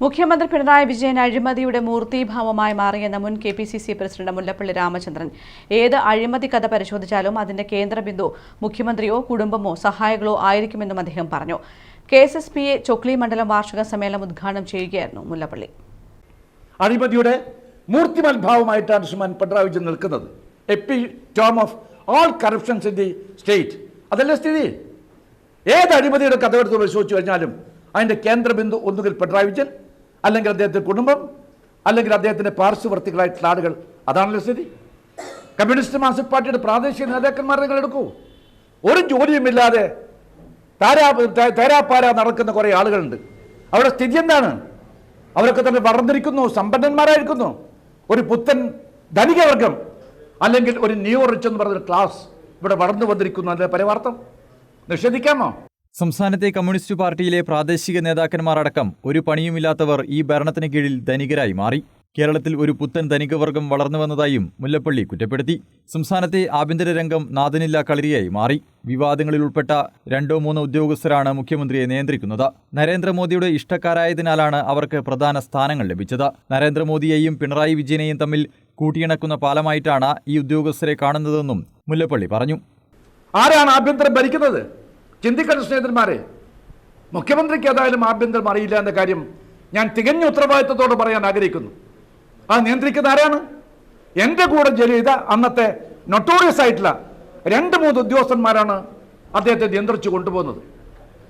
മുഖ്യമന്ത്രി പിണറായി വിജയൻ അഴിമതിയുടെ മൂർത്തീഭാവമായി മാറിയെന്ന മുൻ K P C C president Mullappally Ramachandran. ഏത് അഴിമതി കഥ പരിശോധിച്ചാലും അതിന്റെ കേന്ദ്രബിന്ദു മുഖ്യമന്ത്രിയോ കുടുംബമോ സഹായികളോ ആയിരിക്കുമെന്നും അദ്ദേഹം പറഞ്ഞു. K S S P A Chokli മണ്ഡലം വാർഷിക സമ്മേളനം ഉദ്ഘാടനം ചെയ്യുകയായിരുന്നു മുല്ലപ്പള്ളി. അഴിമതിയുടെ മൂർത്തിമത്ഭാവമായിട്ടാണ് ശ്രീമാൻ പിണറായി വിജയൻ നിൽക്കുന്നത്. Of all corruptions in the state അതല്ലേ സ്ഥിതി? ഏത് അഴിമതിയുടെ കഥ എടുത്ത് പരിശോധിച്ചു കഴിഞ്ഞാലും അതിന്റെ കേന്ദ്രബിന്ദു ഒന്നുകിൽ പിണറായി വിജയൻ അല്ലെങ്കിൽ അദ്ദേഹത്തിന്റെ കുടുംബം അല്ലെങ്കിൽ അദ്ദേഹത്തിന്റെ പാർശ്വവർത്തികളായിട്ടുള്ള ആളുകൾ. അതാണല്ലോ സ്ഥിതി. കമ്മ്യൂണിസ്റ്റ് മാർക്സിസ്റ്റ് പാർട്ടിയുടെ പ്രാദേശിക നേതാക്കന്മാരെ നിങ്ങൾ എടുക്കൂ. ഒരു ജോലിയുമില്ലാതെ താരാ തേരാപ്പാര നടക്കുന്ന കുറേ ആളുകളുണ്ട്. അവരുടെ സ്ഥിതി എന്താണ്? അവരൊക്കെ തന്നെ വളർന്നിരിക്കുന്നു സമ്പന്നന്മാരായിരിക്കുന്നു. ഒരു പുത്തൻ ധനികവർഗം അല്ലെങ്കിൽ ഒരു ന്യൂ റിച്ച് എന്ന് പറഞ്ഞൊരു ക്ലാസ് ഇവിടെ വളർന്നു വന്നിരിക്കുന്നു അതിന്റെ പരിവാർത്തം. നിഷേധിക്കാമോ? സംസ്ഥാനത്തെ കമ്മ്യൂണിസ്റ്റ് പാർട്ടിയിലെ പ്രാദേശിക നേതാക്കന്മാരടക്കം ഒരു പണിയുമില്ലാത്തവർ ഈ ഭരണത്തിന് കീഴിൽ ധനികരായി മാറി. കേരളത്തിൽ ഒരു പുത്തൻ ധനികവർഗം വളർന്നു വന്നതായും മുല്ലപ്പള്ളി കുറ്റപ്പെടുത്തി. സംസ്ഥാനത്തെ ആഭ്യന്തര രംഗം നാദനില്ല കളരിയായി മാറി. വിവാദങ്ങളിൽ ഉൾപ്പെട്ട രണ്ടോ മൂന്നോ ഉദ്യോഗസ്ഥരാണ് മുഖ്യമന്ത്രിയെ നിയന്ത്രിക്കുന്നത്. നരേന്ദ്രമോദിയുടെ ഇഷ്ടക്കാരായതിനാലാണ് അവർക്ക് പ്രധാന സ്ഥാനങ്ങൾ ലഭിച്ചത്. നരേന്ദ്രമോദിയെയും പിണറായി വിജയനെയും തമ്മിൽ കൂട്ടിയിണക്കുന്ന പാലമായിട്ടാണ് ഈ ഉദ്യോഗസ്ഥരെ കാണുന്നതെന്നും മുല്ലപ്പള്ളി പറഞ്ഞു. ആരാണ് ആഭ്യന്തരം ഭരിക്കുന്നത്? ചിന്തിക്കണം സ്നേഹിതന്മാരെ മുഖ്യമന്ത്രിക്ക് ഏതായാലും ആഭ്യന്തരം അറിയില്ല എന്ന കാര്യം ഞാൻ തികഞ്ഞ ഉത്തരവാദിത്തത്തോട് പറയാൻ ആഗ്രഹിക്കുന്നു. അത് നിയന്ത്രിക്കുന്ന ആരാണ്? എന്റെ കൂടെ ജോലി ചെയ്ത അന്നത്തെ നൊട്ടോറിയസ് ആയിട്ടുള്ള രണ്ട് മൂന്ന് ഉദ്യോഗസ്ഥന്മാരാണ് അദ്ദേഹത്തെ നിയന്ത്രിച്ചു കൊണ്ടുപോകുന്നത്.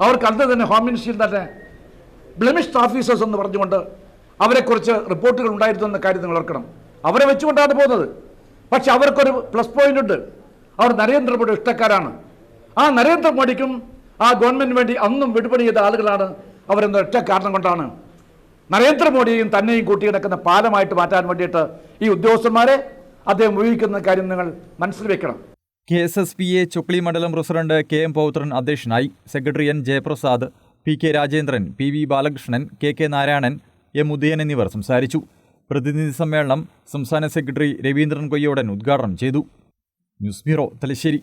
അവർക്ക് അന്ന് തന്നെ ഹോം മിനിസ്ട്രിയിൽ തന്നെ ബ്ലെമിഷ്ഡ് ഓഫീസേഴ്സ് എന്ന് പറഞ്ഞുകൊണ്ട് അവരെക്കുറിച്ച് റിപ്പോർട്ടുകൾ ഉണ്ടായിരുന്നു എന്ന കാര്യം നിങ്ങൾ ഓർക്കണം. അവരെ വെച്ചുകൊണ്ടാണ് പോകുന്നത്. പക്ഷെ അവർക്കൊരു പ്ലസ് പോയിന്റ് ഉണ്ട്. അവർ നരേന്ദ്രമോദി ഇഷ്ടക്കാരാണ്. ആ നരേന്ദ്രമോദിക്കും ആ ഗവൺമെന്റിന് വേണ്ടി അന്നും വിടുപണി ചെയ്ത ആളുകളാണ് അവരെന്ന ഒറ്റ കാരണം കൊണ്ടാണ്. നരേന്ദ്രമോദിയെയും തന്നെയും കൂട്ടി കിടക്കുന്ന പാലമായിട്ട് മാറ്റാൻ വേണ്ടിയിട്ട് ഈ ഉദ്യോഗസ്ഥന്മാരെ അദ്ദേഹം ഉപയോഗിക്കുന്ന കാര്യം നിങ്ങൾ മനസ്സിൽ വെക്കണം. K S S P A Chokli മണ്ഡലം പ്രസിഡന്റ് കെ എം പൗത്രൻ അധ്യക്ഷനായി secretary N Jayaprasad P K Rajendran P V Balakrishnan K K Narayanan M Udayan എന്നിവർ സംസാരിച്ചു. പ്രതിനിധി സമ്മേളനം സംസ്ഥാന സെക്രട്ടറി രവീന്ദ്രൻ കൊയ്യോടൻ ഉദ്ഘാടനം ചെയ്തു. News bureau Thalassery.